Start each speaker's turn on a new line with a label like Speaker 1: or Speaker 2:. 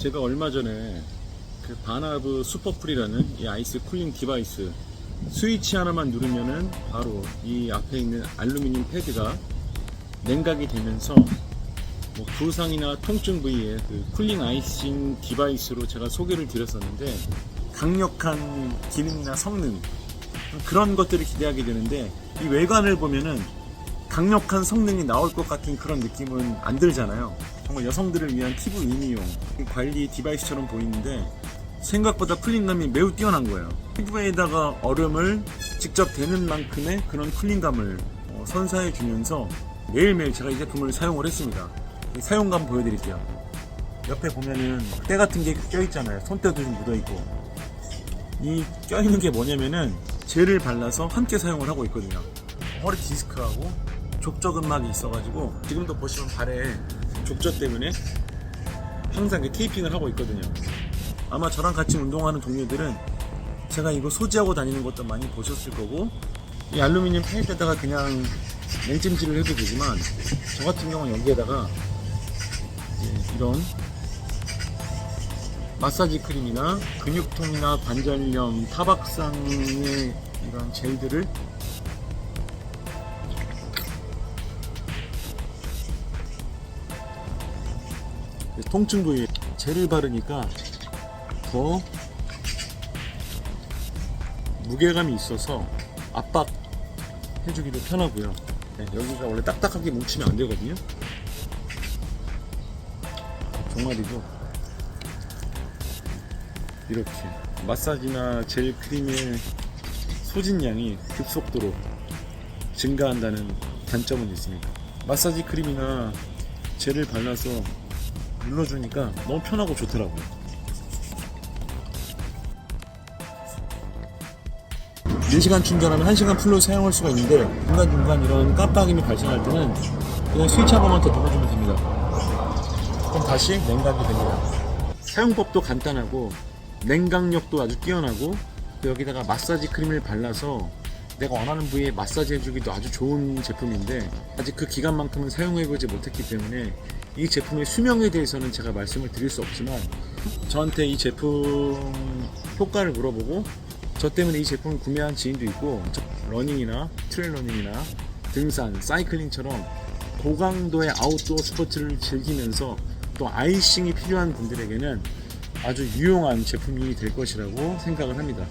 Speaker 1: 제가 얼마 전에 그 바나브 슈퍼풀이라는 이 아이스 쿨링 디바이스 스위치 하나만 누르면은 바로 이 앞에 있는 알루미늄 패드가 냉각이 되면서 뭐 부상이나 통증 부위에 그 쿨링 아이싱 디바이스로 제가 소개를 드렸었는데 강력한 기능이나 성능 그런 것들을 기대하게 되는데 이 외관을 보면은 강력한 성능이 나올 것 같은 그런 느낌은 안 들잖아요. 정말 여성들을 위한 피부 임의용 관리 디바이스처럼 보이는데 생각보다 쿨링감이 매우 뛰어난 거예요. 피부에다가 얼음을 직접 대는 만큼의 그런 쿨링감을 어, 선사해 주면서 매일매일 제가 이 제품을 사용을 했습니다. 이 사용감 보여드릴게요. 옆에 보면은 때 같은 게 껴있잖아요. 손때도 좀 묻어있고. 이 껴있는 게 뭐냐면은 젤을 발라서 함께 사용을 하고 있거든요. 허리 디스크하고 족저 근막이 있어가지고 지금도 보시면 발에 족저 때문에 항상 테이핑을 하고 있거든요. 아마 저랑 같이 운동하는 동료들은 제가 이거 소지하고 다니는 것도 많이 보셨을 거고 이 알루미늄 패드에다가 그냥 냉찜질을 해도 되지만 저 같은 경우는 여기에다가 이런 마사지 크림이나 근육통이나 관절염, 타박상의 이런 젤들을 통증 부위에 젤을 바르니까 더 무게감이 있어서 압박 해주기도 편하고요. 네, 여기가 원래 딱딱하게 뭉치면 안 되거든요. 종아리도 이렇게 마사지나 젤 크림의 소진량이 급속도로 증가한다는 단점은 있습니다. 마사지 크림이나 젤을 발라서 눌러주니까 너무 편하고 좋더라고요. 4시간 충전하면 1시간 풀로 사용할 수가 있는데 중간중간 이런 깜빡임이 발생할 때는 그냥 스위치 한 번만 더 눌러주면 됩니다. 그럼 다시 냉각이 됩니다. 사용법도 간단하고 냉각력도 아주 뛰어나고 또 여기다가 마사지 크림을 발라서 내가 원하는 부위에 마사지 해주기도 아주 좋은 제품인데 아직 그 기간만큼은 사용해보지 못했기 때문에 이 제품의 수명에 대해서는 제가 말씀을 드릴 수 없지만 저한테 이 제품 효과를 물어보고 저 때문에 이 제품을 구매한 지인도 있고 저- 러닝이나 트레일 러닝이나 등산, 사이클링처럼 고강도의 아웃도어 스포츠를 즐기면서 또 아이싱이 필요한 분들에게는 아주 유용한 제품이 될 것이라고 생각을 합니다.